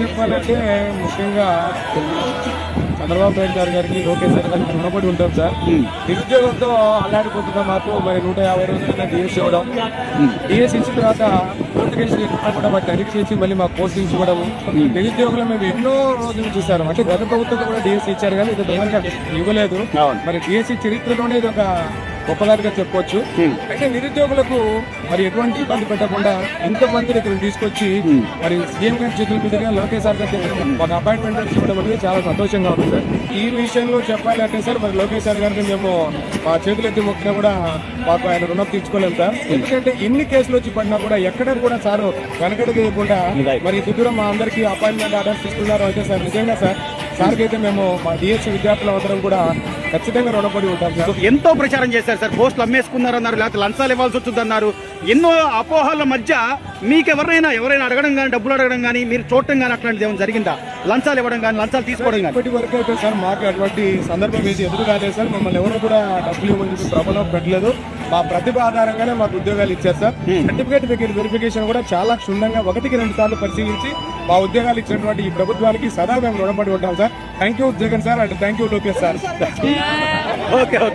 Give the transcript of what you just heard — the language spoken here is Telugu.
చెప్పాలంటే ముఖ్యంగా చంద్రబాబు నాయుడు గారు గారికి లోకేష్ గారి గారికి రుణపడి ఉంటాం సార్. నిరుద్యోగంతో అల్లాడిపోతున్న మాకు మరి నూట యాభై రోజులైనా డిఎస్ ఇవ్వడం. డిఎస్ ఇచ్చిన తర్వాత చేసి కూడా మాకు అడిగి చేసి మళ్ళీ మాకు పోస్టింగ్స్ ఇవ్వడం. నిరుద్యోగులు మేము ఎన్నో రోజులు చూసారు అంటే గత ప్రభుత్వం కూడా డిఎస్ ఇచ్చారు కానీ ఇది ఇవ్వలేదు. మరి డిఎస్సి చరిత్రలోనే ఇది ఒక గొప్పదానిగా చెప్పొచ్చు. అయితే నిరుద్యోగులకు మరి ఎటువంటి ఇబ్బంది పెట్టకుండా ఇంతమందిని ఇక్కడ తీసుకొచ్చి మరి సీఎం గారి చేతుల మీదుగా లోకేష్ సార్ గారి ఒక అపాయింట్మెంట్ ఇవ్వడం అనేది చాలా సంతోషంగా ఉంది సార్. ఈ విషయంలో చెప్పాలి అంటే సార్ మరి లోకేష్ సార్ గారికి మేము మా చేతులు ఎత్తి మొక్కినా కూడా మాకు ఆయన రుణం తీర్చుకోలేము సార్. ఎందుకంటే ఎన్ని కేసులు వచ్చి పడినా కూడా ఎక్కడ కూడా సార్ వెనకడుగు వేయకుండా మరి సుదూరం మా అందరికీ అపాయింట్మెంట్ ఆర్డర్స్ ఇస్తున్నారు. అయితే సార్ నిజంగా సార్ సార్కి అయితే మేము మా డిఎస్సీ విద్యార్థులందరం కూడా ఖచ్చితంగా రుణపడి ఉంటాం సార్. ఎంతో ప్రచారం చేశారు సార్. పోస్టులు అమ్మేసుకున్నారు అన్నారు లేకపోతే లంచాలు ఇవ్వాల్సి వచ్చిందన్నారు. ఎన్నో అపోహల మధ్య మీకు ఎవరైనా ఎవరైనా అడగడం కానీ డబ్బులు అడగడం కానీ మీరు చూడటం కానీ అట్లాంటిది ఏమైనా జరిగిందా? లంచాలు ఇవ్వడం కానీ లంచాలు తీసుకోవడం కానీ ఇప్పటి వరకు అయితే సార్ మాకు అటువంటి సందర్భం ఏది ఎదురు కాలేదు సార్. మమ్మల్ని ఎవరు కూడా డబ్బులు ఇవ్వమని చెప్పి ప్రబలం పెట్టలేదు. మా ప్రతిభ ఆధారంగానే మాకు ఉద్యోగాలు ఇచ్చారు సార్. సర్టిఫికేట్ వెరిఫికేషన్ కూడా చాలా క్షుణ్ణంగా ఒకటికి రెండు సార్లు పరిశీలించి మా ఉద్యోగాలు ఇచ్చినటువంటి ఈ ప్రభుత్వానికి సదా మేము రుణపడి ఉంటాం sir. Thank you Jagan sir and thank you Lokesh sir. Okay okay